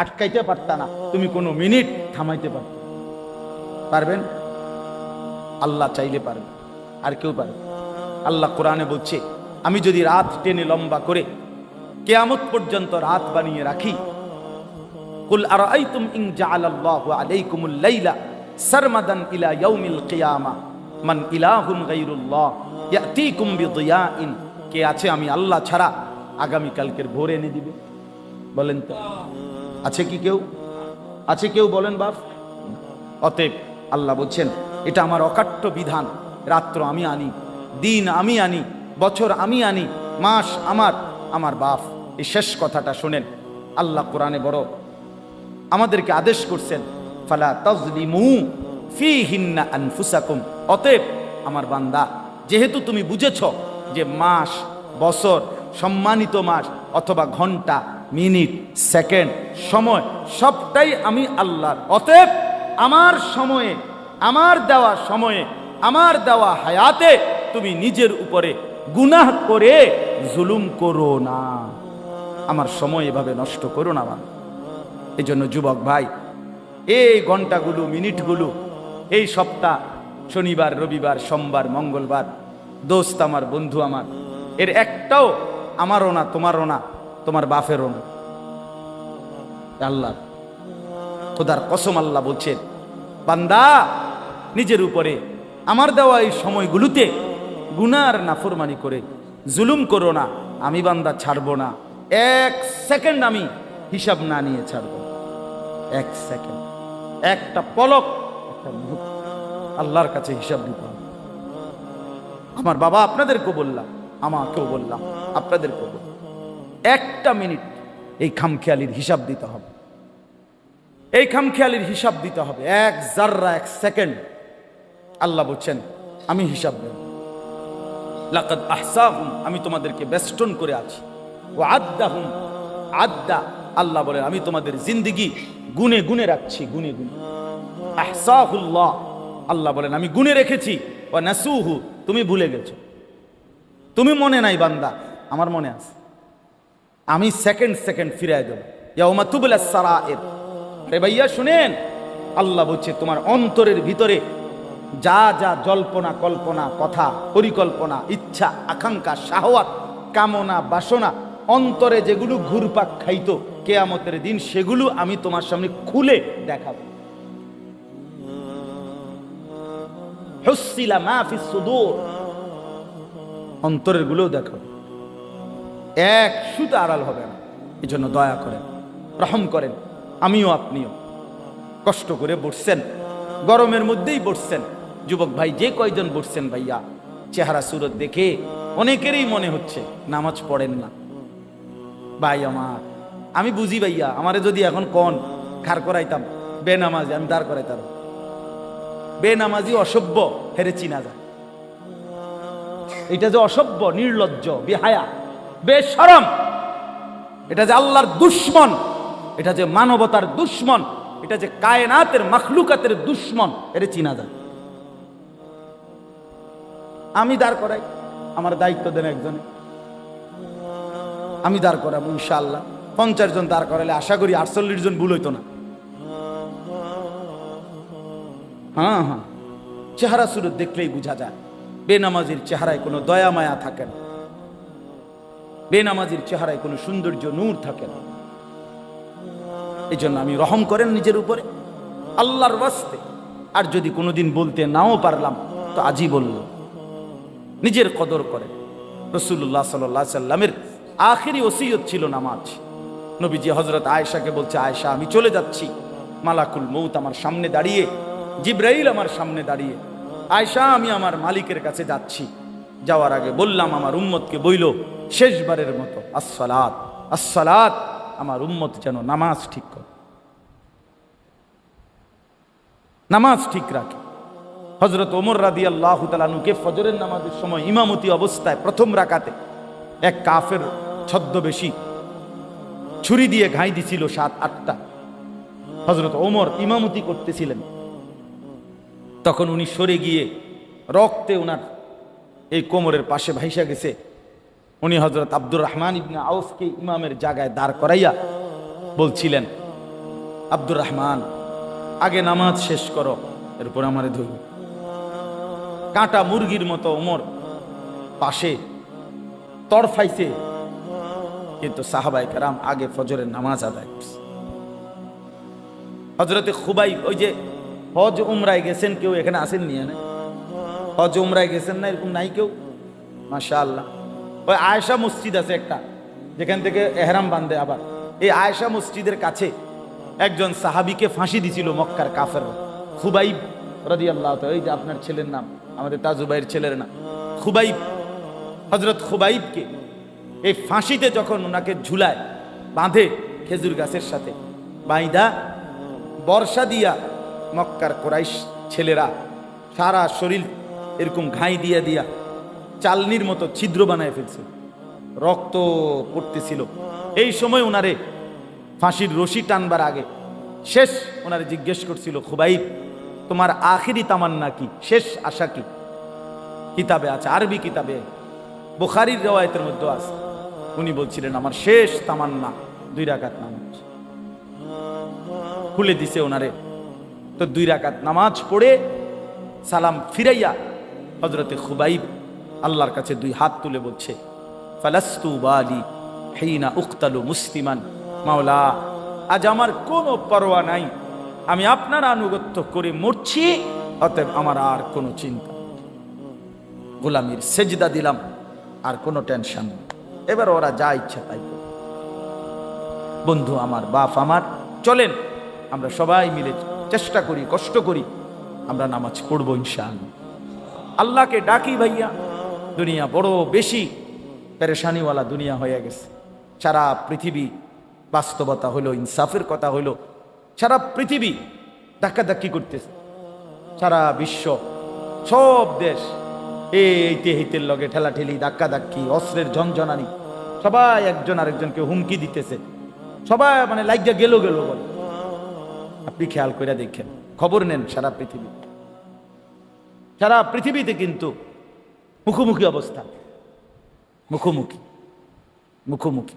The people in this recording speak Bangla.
আটকাইতে পারতা না। তুমি কোনো মিনিট থামাইতে পারত। পারবেন? আল্লাহ চাইলে পারবে। আর কেউ পারবে আল্লাহ কোরআনে বলছে, আমি যদি রাত টেনে লম্বা করে কেয়ামত পর্যন্ত রাত বানিয়ে রাখি, কুল আলাইকুমুল লাইলা সারমাদান ইলা ইয়াউমিল কিয়ামা, মান ইলাহুন গায়রুল্লাহ বিদিয়াইন। কে আছে আমি আল্লাহ ছাড়া? আগামী কালকের ভোর এনে দিবে। বলেন তো। আছে কি কেউ? আছে কেউ বলেন বাপ? অতএব আল্লাহ বলছেন, এটা আমার অকাট্য বিধান। রাত্র আমি আনি, দিন আমি আনি, বছর আমি আনি, মাস আমার। আমার বাপ, এই শেষ কথাটা শোনেন। আল্লাহ কোরআনে বড় আমাদেরকে আদেশ করছেন, ফালা তাজলিমু ফিহিন্না আনফুসাকুম। অতএব আমার বান্দা, যেহেতু তুমি বুঝেছ যে মাস, বছর, সম্মানিত মাস অথবা ঘণ্টা, মিনিট, সেকেন্ড, সময়, সবটাই আমি আল্লাহর। অতএব আমার সময়ে, আমার দেওয়া সময়ে, আমার দেওয়া হায়াতে তুমি নিজের উপরে গুনাহ করে জুলুম করো না। আমার সময় এভাবে নষ্ট করো না বাবা এই জন্য যুবক ভাই, এই ঘন্টাগুলো, মিনিটগুলো, এই সপ্তাহ, শনিবার, রবিবার, সোমবার, মঙ্গলবার, দোস্ত আমার, বন্ধু আমার, এর একটাও আমারও না, তোমারও না, তোমার বাপেরও না। আল্লাহ, খোদার কসম আল্লাহ বলছেন, বান্দা, নিজের উপরে আমার দেওয়া এই সময়গুলোতে গুনার নাফরমানি করে, জুলুম করো না, আমি বান্দা ছাড়বো না। এক সেকেন্ড আমি হিসাব না নিয়ে ছাড়বো। এক সেকেন্ড। একটা পলক আল্লাহর কাছে হিসাব দিতে হবে। আমার বাবা আপনাদেরকেও বললাম আমাকেও বললাম, আপনাদেরকেও বললাম। একটা মিনিট এই খামখেয়ালির হিসাব দিতে হবে। এই খামখেয়ালির হিসাব দিতে হবে, এক জাররা, এক সেকেন্ড। আল্লাহ বলছেন, আমি হিসাব নেব লাকাদ আহসাহুম, আমি তোমাদেরকে বেষ্টন করে আছি। ও আদ্দাহুম, আদ্দা, আল্লাহ বলেন, আমি তোমাদের জিন্দিগি গুনে গুনে রাখছি, গুনে গুনে। আহসাহুল্লাহ, আল্লাহ বলেন, আমি গুনে রেখেছি। ও নাসুহু, তুমি ভুলে গেছো। তুমি মনে নাই বান্দা, আমার মনে আছে। আমি সেকেন্ড সেকেন্ড ফিরাই দেব। ইয়াউমা তুবলা সারায়ের। রে ভাইয়া, শুনেন, আল্লাহ বলছে, তোমার অন্তরের ভিতরে যা যা জল্পনা, কল্পনা, কথা, পরিকল্পনা, ইচ্ছা, আকাঙ্ক্ষা শাহওয়াত কামনা, বাসনা, অন্তরে যেগুলো ঘুরপাক খাইতো, কেয়ামতের দিন সেগুলো আমি তোমার সামনে খুলে দেখাবো। হুসিলা মাহফিস সুদূর। অন্তরের গুলোও দেখো। এক সুতা আড়াল হবে না। এই জন্য দয়া করেন, রহম করেন, আমিও আপনিও। কষ্ট করে বসছেন, গরমের মধ্যেই বসছেন। যুবক ভাই, যে কয়জন বসছেন ভাইয়া? চেহারা, সুরত দেখে অনেকেরই মনে হচ্ছে, নামাজ পড়েন না। ভাই আমার, আমি বুঝি ভাইয়া, আমারে যদি এখন কন, খার করাইতাম, বেনামাজি, আমি দাঁড় করাইতাম। বেনামাজি অসভ্য, হেরে চিনা যায়। এটা যে অসভ্য, নির্লজ্জ, বেহায়া, বেশরম, এটা যে আল্লাহর দুশ্মন, এটা যে মানবতার দুশ্মন, এটা যে কায়নাতের, মখলুকাতের দুশ্মন, এটা চিনা যায়। আমি দাঁড় করাই, আমার দায়িত্ব দেন একজনে। আমি দাঁড় করাবো, ইনশাআল্লাহ। পঞ্চাশ জন দাঁড় করালে আশা করি আটচল্লিশ জন ভুল হইতো না। হ্যাঁ হ্যাঁ। চেহারা সুরত দেখলেই বোঝা যায়। বেনামাজির চেহারায় কোনো দয়া মায়া থাকে না। বেনামাজির চেহারায় কোনো সৌন্দর্য নূর থাকে না। এই জন্য আমি রহম করেন নিজের উপরে। আল্লাহর বাস্তে আর যদি কোনোদিন বলতে নাও পারলাম, তো আজই বলল, নিজের কদর করেন। রসুল্লাহ সাল্লাহ সাল্লামের আখেরি ওসিয়ত ছিল নামাজ। নবীজি হজরত আয়েশাকে বলছে, আয়েশা, আমি চলে যাচ্ছি। মালাকুল মৌত আমার সামনে দাঁড়িয়ে, জিব্রাইল আমার সামনে দাঁড়িয়ে আয়েশা, আমি আমার মালিকের কাছে যাচ্ছি। যাওয়ার আগে বললাম, আমার উম্মতকে বইল, শেষবারের মতো, আসসালাত আসসালাত, আমার উম্মত যেন নামাজ ঠিক করে। নামাজ ঠিক রাখে। হজরত ওমর রাদি আল্লাহ তালানুকে ফজরের নামাজের সময় ইমামতি অবস্থায় প্রথম রাকাতে এক কাফের ছদ্মবেশী ছুরি দিয়ে ঘাই দিছিল সাত, আটটা। হজরত ওমর ইমামতি করতেছিলেন। তখন উনি সরে গিয়ে রক্তে ওনার এই কোমরের পাশে ভাইসা গেছে। উনি হজরত আব্দুর রহমান ইবনে আউফকে ইমামের জায়গায় দাঁড় করাইয়া বলছিলেন, আব্দুর রহমান, আগে নামাজ শেষ করো, এরপর আমারে ধরব। কাঁটা মুরগির মতো ওমর পাশে তরফাইছে, কিন্তু সাহাবাই কারাম আগে ফজরের নামাজ আদায় করছে। হজরতে খুবাই ওই যে হজ উমরায় গেছেন কেউ? এখানে আসেন নিয়ে না হজ উমরায় গেছেন না? এরকম নাই কেউ? মাশা আল্লাহ ওই আয়েশা মসজিদ আছে একটা। যেখান থেকে এহরাম বান্ধে আবার। এই আয়েশা মসজিদের কাছে একজন সাহাবিকে ফাঁসি দিছিল মক্কার কাফের। খুবাইব রদি আল্লাহ এই যে আপনার ছেলের নাম, আমাদের তাজুবাইয়ের ছেলের নাম। খুবাইব হজরত খুবাইবকে এই ফাঁসিতে যখন ওনাকে ঝুলায়, বাঁধে খেজুর গাছের সাথে, বাইদা বর্ষা দিয়া মক্কার কোরাইশ ছেলেরা সারা শরীর এরকম ঘাই দিয়া দিয়া চালনির মতো ছিদ্র বানায় ফেলছে। রক্ত পড়তেছিল। এই সময় ওনারে ফাঁসির রশি টানবার আগে শেষ ওনারে জিজ্ঞেস করছিল, খুবাইব, তোমার আখিরি তামান্না কি? শেষ আশা কি? কিতাবে আছে, আরবি কিতাবে। বুখারির রেওয়ায়তের মধ্যে আছে। উনি বলছিলেন, আমার শেষ তামান্না, দুই রাকাত নামাজ। খুলে দিছে ওনারে তো দুই রাকাত নামাজ পড়ে সালাম ফিরাইয়া হজরতে খুবাইব আল্লাহর কাছে দুই হাত তুলে বলছে, ফালাস্তু বালি হেইনা উক্তালু মুসলিমান। মাওলা, আজ আমার কোনো পরোয়া নাই। আমি আপনার আনুগত্য করে মরছি, অতএব আমার আর কোনো চিন্তা গোলামির সেজদা দিলাম, আর কোনো টেনশন এবার ওরা যা ইচ্ছা তাই বন্ধু, আমার বাপ, আমার, চলেন, আমরা সবাই মিলে চেষ্টা করি, কষ্ট করি। আমরা নামাজ পড়ব ইনশান আল্লাহকে ডাকি ভাইয়া, দুনিয়া বড় বেশি, পেরেশানিওয়ালা দুনিয়া হয়ে গেছে। সারা পৃথিবী বাস্তবতা হলো, ইনসাফের কথা হলো, সারা পৃথিবী ধাক্কাধাক্কি করতেছে। সারা বিশ্ব, সব দেশ এইতে হিতের লগে ঠেলাঠেলি ধাক্কা ধাক্কি অস্ত্রের ঝনঝনানি। সবাই একজন আরেকজনকে হুমকি দিতেছে। সবাই মানে লাইগা গেল গেল বলে। আপনি খেয়াল করে দেখেন। খবর নেন সারা পৃথিবী। সারা পৃথিবীতে কিন্তু মুখোমুখি অবস্থা। মুখোমুখি। মুখোমুখি।